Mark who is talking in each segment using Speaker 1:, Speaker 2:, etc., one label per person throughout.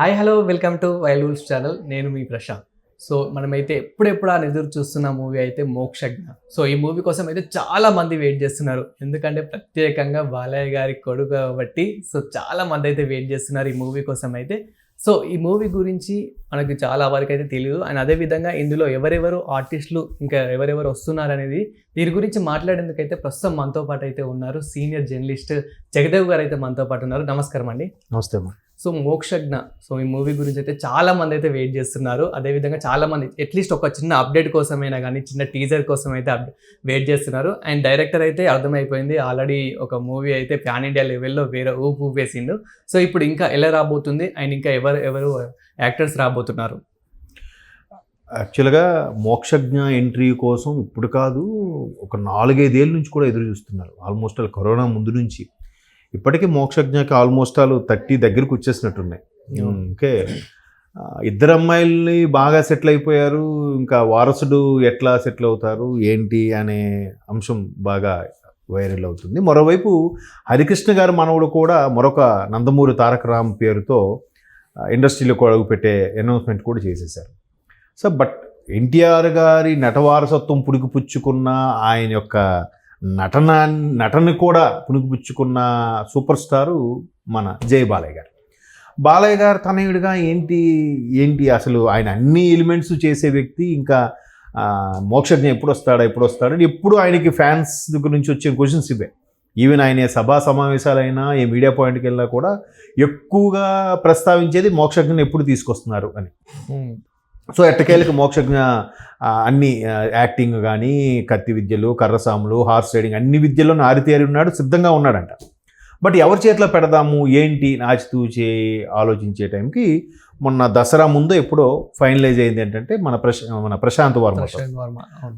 Speaker 1: Hi hello welcome to wild wolf channel. నేను మీ Prashanth. So మనమైతే ఎప్పుడెప్పుడు అని ఎదురు చూస్తున్న మూవీ అయితే మోక్షజ్ఞ. సో ఈ మూవీ కోసం అయితే చాలా మంది వెయిట్ చేస్తున్నారు. ఎందుకంటే ప్రత్యేకంగా బాలయ్య గారి కొడుకు కాబట్టి సో చాలా మంది అయితే వెయిట్ చేస్తున్నారు ఈ మూవీ కోసం అయితే. సో ఈ మూవీ గురించి మనకు చాలా వరకు అయితే తెలియదు అండ్ అదేవిధంగా ఇందులో ఎవరెవరు ఆర్టిస్టులు ఇంకా ఎవరెవరు వస్తున్నారు అనేది దీని గురించి మాట్లాడేందుకైతే ప్రస్తుతం మనతో పాటు అయితే ఉన్నారు. సీనియర్ జర్నలిస్ట్ జగదేవ్ గారు అయితే మనతో పాటు ఉన్నారు. నమస్కారం అండి.
Speaker 2: నమస్తే అమ్మా.
Speaker 1: సో మోక్షజ్ఞ. సో ఈ మూవీ గురించి అయితే చాలా మంది అయితే వెయిట్ చేస్తున్నారు. అదేవిధంగా చాలా మంది అట్లీస్ట్ ఒక చిన్న అప్డేట్ కోసమైనా కానీ చిన్న టీజర్ కోసం అయితే వెయిట్ చేస్తున్నారు. అండ్ డైరెక్టర్ అయితే అర్థమైపోయింది. ఆల్రెడీ ఒక మూవీ అయితే ప్యాన్ ఇండియా లెవెల్లో వేరే ఊపు వేసిండు సో ఇప్పుడు ఇంకా ఎలా రాబోతుంది? అండ్ ఇంకా ఎవరు ఎవరు యాక్టర్స్ రాబోతున్నారు?
Speaker 2: యాక్చువల్గా మోక్షజ్ఞ ఎంట్రీ కోసం ఇప్పుడు కాదు ఒక నాలుగైదేళ్ళ నుంచి కూడా ఎదురు చూస్తున్నారు. ఆల్మోస్ట్ ఆల్ కరోనా ముందు నుంచి. ఇప్పటికీ మోక్షజ్ఞకి ఆల్మోస్ట్ ఆల్ థర్టీ దగ్గరకు వచ్చేసినట్టున్నాయి.
Speaker 1: అవును.
Speaker 2: ఓకే. ఇద్దరు అమ్మాయిల్ని బాగా సెటిల్ అయిపోయారు. ఇంకా వారసుడు ఎట్లా సెటిల్ అవుతారు? ఏంటి అనే అంశం బాగా వైరల్ అవుతుంది. మరోవైపు హరికృష్ణ గారి మనవడు కూడా మరొక నందమూరి తారక రామ్ పేరుతో ఇండస్ట్రీలో అడుగుపెట్టే అనౌన్స్మెంట్ కూడా చేసేసారు సో బట్ ఎన్టీఆర్ గారి నటవారసత్వం పుణికిపుచ్చుకున్న ఆయన యొక్క నటన నటన కూడా పుణికిపుచ్చుకున్న సూపర్ స్టారు మన జయ బాలయ్య గారు. బాలయ్య గారు తనయుడిగా ఏంటి ఏంటి అసలు ఆయన అన్ని ఎలిమెంట్స్ చేసే వ్యక్తి ఇంకా మోక్షజ్ఞ ఎప్పుడు వస్తాడా ఎప్పుడు వస్తాడా ఎప్పుడు ఆయనకి ఫ్యాన్స్ దగ్గర నుంచి వచ్చే క్వశ్చన్స్ ఇవే. ఈవెన్ ఆయన ఏ సభా సమావేశాలైనా ఏ మీడియా పాయింట్కి వెళ్ళినా కూడా ఎక్కువగా ప్రస్తావించేది మోక్షజ్ఞని ఎప్పుడు తీసుకొస్తున్నారు అని. సో ఎట్టకేళ్ళకి మోక్షజ్ఞ అన్ని యాక్టింగ్ కానీ కత్తి విద్యలు కర్రసాములు హార్స్ రైడింగ్ అన్ని విద్యల్లో ఆరితేరి ఉన్నాడు సిద్ధంగా ఉన్నాడంట. బట్ ఎవరి చేతిలో పెడదాము ఏంటి ఆచితూచే ఆలోచించే టైంకి మొన్న దసరా ముందు ఎప్పుడో ఫైనలైజ్ అయింది ఏంటంటే మన ప్రశ్ మన ప్రశాంత్ వర్మ.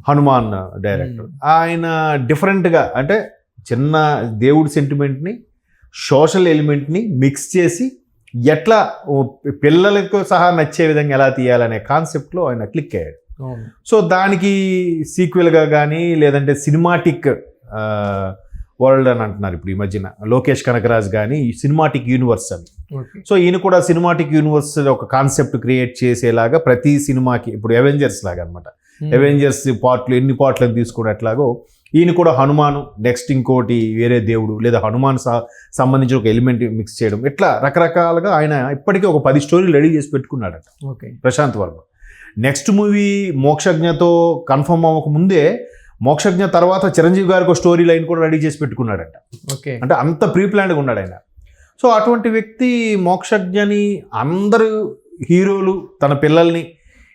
Speaker 2: హనుమాన్ డైరెక్టర్. ఆయన డిఫరెంట్గా అంటే చిన్న దేవుడి సెంటిమెంట్ని సోషల్ ఎలిమెంట్ని మిక్స్ చేసి ఎట్లా పిల్లలకు సహా నచ్చే విధంగా ఎలా తీయాలనే కాన్సెప్ట్లో ఆయన క్లిక్ అయ్యాడు. సో దానికి సీక్వెల్గా కానీ లేదంటే సినిమాటిక్ వరల్డ్ అని అంటున్నారు ఇప్పుడు ఈ మధ్యన. లోకేష్ కనకరాజ్ కానీ సినిమాటిక్ యూనివర్స్ అని. సో ఈయన కూడా సినిమాటిక్ యూనివర్స్ ఒక కాన్సెప్ట్ క్రియేట్ చేసేలాగా ప్రతి సినిమాకి ఇప్పుడు అవెంజర్స్ లాగా అనమాట అవెంజర్స్ పార్ట్లు ఎన్ని పార్ట్లను తీసుకున్నట్లాగో ఈయన కూడా హనుమాను నెక్స్ట్ ఇంకోటి వేరే దేవుడు లేదా హనుమాన్ సా- సంబంధించిన ఒక ఎలిమెంట్ మిక్స్ చేయడం. ఇట్లా రకరకాలుగా ఆయన ఇప్పటికీ ఒక పది స్టోరీలు రెడీ చేసి పెట్టుకున్నాడట.
Speaker 1: Okay.
Speaker 2: Prashanth Varma. Next movie మోక్షజ్ఞతో confirm అవ్వక ముందే మోక్షజ్ఞ తర్వాత చిరంజీవి గారికి ఒక స్టోరీ లైన్ కూడా రెడీ చేసి పెట్టుకున్నాడట.
Speaker 1: ఓకే.
Speaker 2: అంటే అంత ప్రీ ప్లాన్డ్గా ఉన్నాడు ఆయన. సో అటువంటి వ్యక్తి మోక్షజ్ఞని అందరూ హీరోలు తన పిల్లల్ని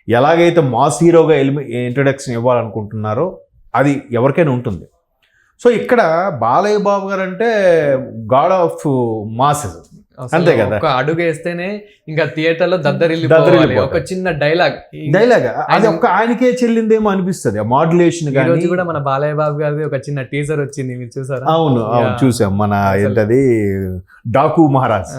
Speaker 2: ఎలాగైతే మాస్ హీరోగా ఎలిమి ఇంట్రడక్షన్ ఇవ్వాలనుకుంటున్నారో అది ఎవరికైనా ఉంటుంది. సో ఇక్కడ బాలయ్య బాబు గారు అంటే గాడ్ ఆఫ్ మాస్ అంతే కదా.
Speaker 1: ఒక అడుగు వేస్తేనే ఇంకా థియేటర్లో
Speaker 2: దద్దరిల్లిపోతాయి.
Speaker 1: ఒక చిన్న డైలాగ్.
Speaker 2: డైలాగ్. అది ఒక్క ఆయనకే చెల్లిందేమో అనిపిస్తుంది. ఆ మాడ్యులేషన్
Speaker 1: రోజు కూడా మన బాలయ్య బాబు గారిది ఒక చిన్న టీజర్ వచ్చింది మీరు చూసారా?
Speaker 2: అవును అవును. చూసాం. మన ఏంటది? డాకు మహారాజ్.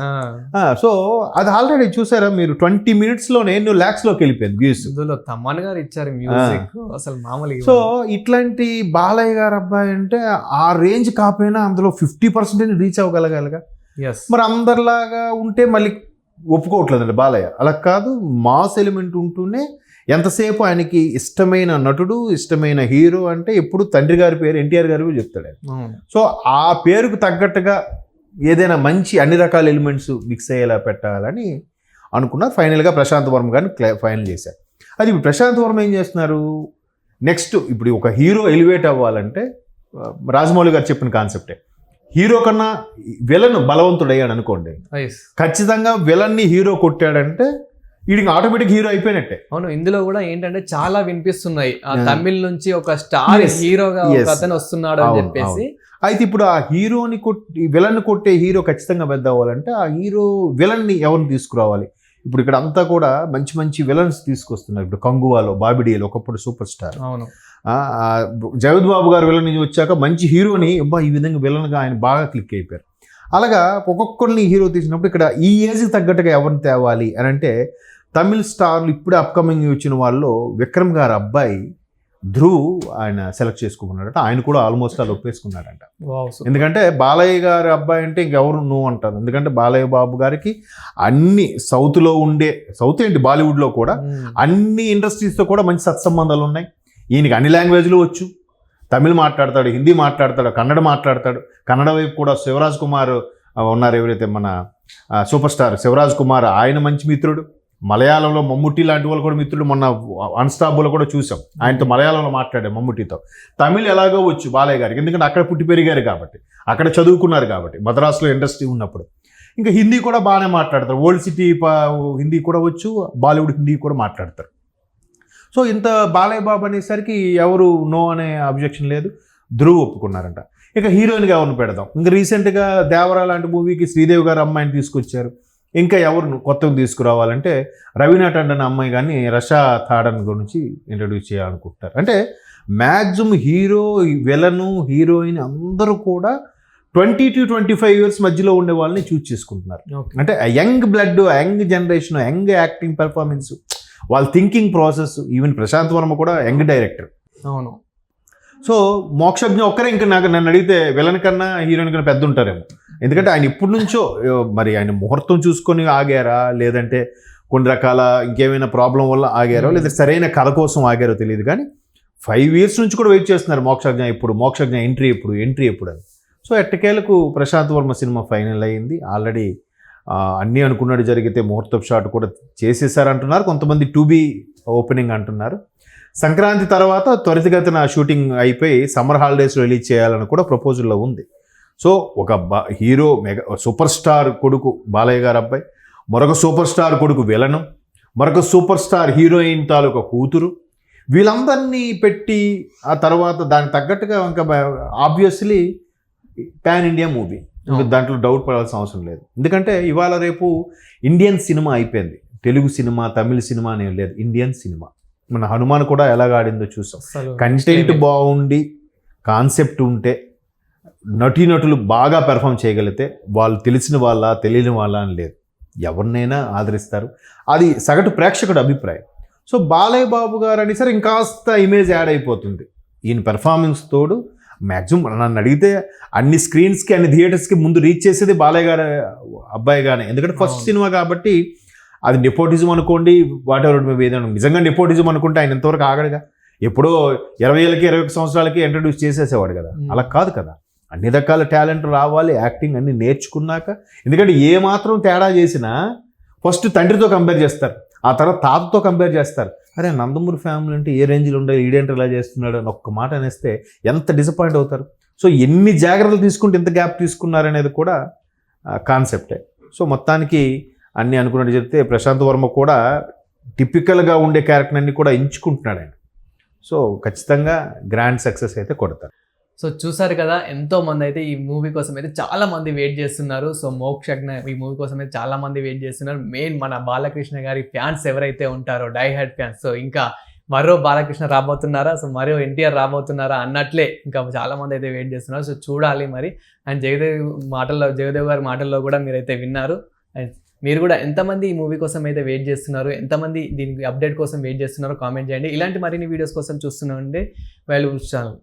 Speaker 2: సో అది ఆల్రెడీ చూసారా మీరు? ట్వంటీ మినిట్స్లోనే ఎన్నో ల్యాక్స్లోకి వెళ్ళిపోయింది వ్యూస్.
Speaker 1: ఇందులో తమ్మన్ గారు ఇచ్చారు మ్యూజిక్ అసలు మామూలుగా
Speaker 2: సో ఇట్లాంటి బాలయ్య గారు అబ్బాయి అంటే ఆ రేంజ్ కాకపోయినా అందులో ఫిఫ్టీ పర్సెంటేజ్ రీచ్ అవ్వగలగాలిగా. మరి అందరిలాగా ఉంటే మళ్ళీ ఒప్పుకోవట్లేదండి బాలయ్య. అలా కాదు మాస్ ఎలిమెంట్ ఉంటూనే ఎంతసేపు ఆయనకి ఇష్టమైన నటుడు ఇష్టమైన హీరో అంటే ఎప్పుడు తండ్రి గారి పేరు ఎన్టీఆర్ గారు చెప్తాడు సో ఆ పేరుకు తగ్గట్టుగా ఏదైనా మంచి అన్ని రకాల ఎలిమెంట్స్ మిక్స్ అయ్యేలా పెట్టాలని అనుకున్నారు. ఫైనల్గా ప్రశాంత్ వర్మ గారిని క్లై ఫైనల్ చేశారు. అది ఇప్పుడు ప్రశాంత్ వర్మ ఏం చేస్తున్నారు? నెక్స్ట్ ఇప్పుడు ఒక హీరో ఎలివేట్ అవ్వాలంటే రాజమౌళి గారు చెప్పిన కాన్సెప్టే. హీరో కన్నా విలన్ బలవంతుడయ్యాడు అనుకోండి ఖచ్చితంగా విలన్ని హీరో కొట్టాడంటే వీడికి ఆటోమేటిక్ హీరో అయిపోయినట్టే
Speaker 1: అవును ఇందులో కూడా ఏంటంటే చాలా వినిపిస్తున్నాయి ఆ. తమిళ్ నుంచి ఒక స్టార్. హీరోగా. అతను వస్తున్నాడు అని చెప్పేసి
Speaker 2: అయితే ఇప్పుడు ఆ హీరోని కొట్టి విలన్ కొట్టే హీరో ఖచ్చితంగా పెద్ద అవ్వాలంటే ఆ హీరో విలన్ని ఎవరిని తీసుకురావాలి ఇప్పుడు ఇక్కడ అంతా కూడా మంచి మంచి విలన్స్ తీసుకొస్తున్నారు. ఇప్పుడు కంగువాలో బాబిడియల్ ఒకప్పుడు సూపర్ స్టార్
Speaker 1: అవును
Speaker 2: జగద్ బాబు గారు విలన్ వచ్చాక మంచి హీరోని అబ్బా ఈ విధంగా విలన్గా ఆయన బాగా క్లిక్ అయిపోయారు. అలాగా ఒక్కొక్కరిని హీరో తీసినప్పుడు ఇక్కడ ఈ ఏజ్కి తగ్గట్టుగా ఎవరిని తేవాలి అని అంటే తమిళ్ స్టార్లు ఇప్పుడే అప్కమింగ్ వచ్చిన వాళ్ళు విక్రమ్ గారు అబ్బాయి ధ్రువ్ ఆయన సెలెక్ట్ చేసుకున్నాడట ఆయన కూడా ఆల్మోస్ట్ అలా ఒప్పేసుకున్నాడంట. ఎందుకంటే బాలయ్య గారి అబ్బాయి అంటే ఇంకెవరు నువ్వు అంటారు. ఎందుకంటే బాలయ్య బాబు గారికి అన్ని సౌత్లో ఉండే సౌత్ ఏంటి? బాలీవుడ్లో కూడా. అన్ని ఇండస్ట్రీస్తో కూడా మంచి సత్సంబంధాలు ఉన్నాయి. ఈయనకి అన్ని లాంగ్వేజ్లు వచ్చు. తమిళ్ మాట్లాడతాడు హిందీ మాట్లాడతాడు కన్నడ మాట్లాడతాడు. కన్నడ వైపు కూడా శివరాజ్ కుమార్ ఉన్నారు ఎవరైతే మన సూపర్ స్టార్ శివరాజ్ కుమార్ ఆయన మంచి మిత్రుడు. మలయాళంలో మమ్ముట్టి లాంటి వాళ్ళు కూడా మిత్రుడు మొన్న అన్స్టాబులో కూడా చూసాం. ఆయనతో మలయాళంలో మాట్లాడే మమ్ముట్టితో. తమిళ్ ఎలాగో వచ్చు బాలయ్య గారికి. ఎందుకంటే అక్కడ పుట్టి పెరిగారు కాబట్టి. అక్కడ చదువుకున్నారు కాబట్టి. మద్రాసులో ఇండస్ట్రీ ఉన్నప్పుడు. ఇంకా హిందీ కూడా బాగానే మాట్లాడతారు. ఓల్డ్ సిటీ హిందీ కూడా వచ్చు బాలీవుడ్ హిందీ కూడా మాట్లాడతారు. సో ఇంత బాలయ్య బాబు అనేసరికి ఎవరు నో అనే అబ్జెక్షన్ లేదు. ధ్రువ్ ఒప్పుకున్నారంట. ఇక హీరోయిన్గా ఎవరిని పెడదాం? ఇంకా రీసెంట్గా దేవరా లాంటి మూవీకి శ్రీదేవి గారు అమ్మాయిని తీసుకొచ్చారు. ఇంకా ఎవరు కొత్తగా తీసుకురావాలంటే రవీనా టండన్ అమ్మాయి కానీ రషా థాడన్ గురించి ఇంట్రడ్యూస్ చేయాలనుకుంటారు అంటే మ్యాక్సిమం హీరో విలను హీరోయిన్ అందరూ కూడా twenty two twenty five years మధ్యలో ఉండే వాళ్ళని చూస్ చేసుకుంటున్నారు. అంటే young blood young generation young acting performance వాళ్ళ thinking process even Prashanth Varma కూడా యంగ్ డైరెక్టర్
Speaker 1: అవును.
Speaker 2: సో మోక్షజ్ఞ ఒక్కరే ఇంకా నాకు నన్ను అడిగితే విలన్ కన్నా హీరోయిన్ కన్నా పెద్ద ఉంటారేమో. ఎందుకంటే ఆయన ఇప్పటి నుంచో మరి ఆయన ముహూర్తం చూసుకొని ఆగారా? లేదంటే కొన్ని రకాల ఇంకేమైనా ప్రాబ్లం వల్ల ఆగారో? లేదా సరైన కథ కోసం ఆగారో తెలియదు. కానీ ఫైవ్ ఇయర్స్ నుంచి కూడా వెయిట్ చేస్తున్నారు మోక్షజ్ఞ ఇప్పుడు మోక్షజ్ఞ ఎంట్రీ ఎప్పుడు ఎంట్రీ ఎప్పుడు అని. సో ఎట్టకేలకు ప్రశాంత్ వర్మ సినిమా ఫైనల్ అయ్యింది ఆల్రెడీ అన్నీ అనుకున్నట్టు జరిగితే ముహూర్తపు షాట్ కూడా చేసేసారంటున్నారు. కొంతమంది టు బీ ఓపెనింగ్ అంటున్నారు. సంక్రాంతి తర్వాత త్వరితగతిన షూటింగ్ అయిపోయి సమ్మర్ హాలిడేస్లో రిలీజ్ చేయాలని కూడా ప్రపోజల్లో ఉంది. సో ఒక బా హీరో మెగా సూపర్ స్టార్ కొడుకు బాలయ్య గారు అబ్బాయి మరొక సూపర్ స్టార్ కొడుకు విలను మరొక సూపర్ స్టార్ హీరోయిన్ తాలూకా కూతురు. వీళ్ళందరినీ పెట్టి ఆ తర్వాత దానికి తగ్గట్టుగా ఇంకా ఆబ్వియస్లీ పాన్ ఇండియా మూవీ. దాంట్లో డౌట్ పడాల్సిన అవసరం లేదు. ఎందుకంటే ఇవాళ రేపు ఇండియన్ సినిమా అయిపోయింది. తెలుగు సినిమా తమిళ సినిమా అనేది లేదు. ఇండియన్ సినిమా మన హనుమాన్ కూడా ఎలాగ ఆడిందో చూసాం. కంటెంట్ బాగుండి కాన్సెప్ట్ ఉంటే నటీనటులు బాగా పెర్ఫామ్ చేయగలిగితే వాళ్ళు తెలిసిన వాళ్ళ తెలియని వాళ్ళ అని లేదు. ఎవరినైనా ఆదరిస్తారు. అది సగటు ప్రేక్షకుడు అభిప్రాయం. సో బాలయ్య బాబు గారు అని సరే ఇంకాస్త ఇమేజ్ యాడ్ అయిపోతుంది. ఈయన పెర్ఫార్మెన్స్ తోడు మ్యాక్సిమం నన్ను అడిగితే అన్ని స్క్రీన్స్కి అన్ని థియేటర్స్కి ముందు రీచ్ చేసేది బాలయ్య గారు అబ్బాయి గానే. ఎందుకంటే ఫస్ట్. సినిమా కాబట్టి అది నెపోటిజం అనుకోండి వాట్ ఎవర్ ఏదైనా నిజంగా నెపోటిజం అనుకుంటే ఆయన ఇంతవరకు ఆగడుగా. ఎప్పుడో ఇరవై ఏళ్ళకి ఇరవై ఒక సంవత్సరాలకి ఇంట్రడ్యూస్ చేసేసేవాడు కదా. అలా కాదు కదా. అన్ని రకాల టాలెంట్ రావాలి యాక్టింగ్ అన్ని నేర్చుకున్నాక. ఎందుకంటే ఏ మాత్రం తేడా చేసినా ఫస్ట్ తండ్రితో కంపేర్ చేస్తారు ఆ తర్వాత తాతతో కంపేర్ చేస్తారు. అరే నందమూరి ఫ్యామిలీ అంటే ఏ రేంజ్లో ఉండాలి ఈడేంటి ఇలా చేస్తున్నాడు అని ఒక్క మాట అనేస్తే ఎంత డిసప్పాయింట్ అవుతారు? సో ఎన్ని జాగ్రత్తలు తీసుకుంటే ఎంత గ్యాప్ తీసుకున్నారనేది కూడా కాన్సెప్టే సో మొత్తానికి అన్నీ అనుకున్నట్టు చెప్తే ప్రశాంత్ వర్మ కూడా టిపికల్గా ఉండే క్యారెక్టర్ అన్ని కూడా ఎంచుకుంటున్నాడు ఆయన. సో ఖచ్చితంగా గ్రాండ్ సక్సెస్ అయితే కొడతారు.
Speaker 1: సో చూసారు కదా ఎంతో మంది అయితే ఈ మూవీ కోసం అయితే చాలా మంది వెయిట్ చేస్తున్నారు. సో మోక్షజ్ఞ ఈ మూవీ కోసం అయితే చాలా మంది వెయిట్ చేస్తున్నారు. మెయిన్ మన బాలకృష్ణ గారి ఫ్యాన్స్ ఎవరైతే ఉంటారో డైహెడ్ ఫ్యాన్స్ సో ఇంకా మరో బాలకృష్ణ రాబోతున్నారా? సో మరో ఎన్టీఆర్ రాబోతున్నారా అన్నట్లే ఇంకా చాలా మంది అయితే వెయిట్ చేస్తున్నారు. సో చూడాలి మరి. అండ్ జగదేవ్ మాటల్లో జగదేవ్ గారి మాటల్లో కూడా మీరైతే విన్నారు. అండ్ మీరు కూడా ఎంతమంది ఈ మూవీ కోసం అయితే వెయిట్ చేస్తున్నారు? ఎంతమంది దీనికి అప్డేట్ కోసం వెయిట్ చేస్తున్నారో? కామెంట్ చేయండి. ఇలాంటి మరిన్ని వీడియోస్ కోసం చూస్తున్నామండి వాల్యూబుల్స్ ఛానల్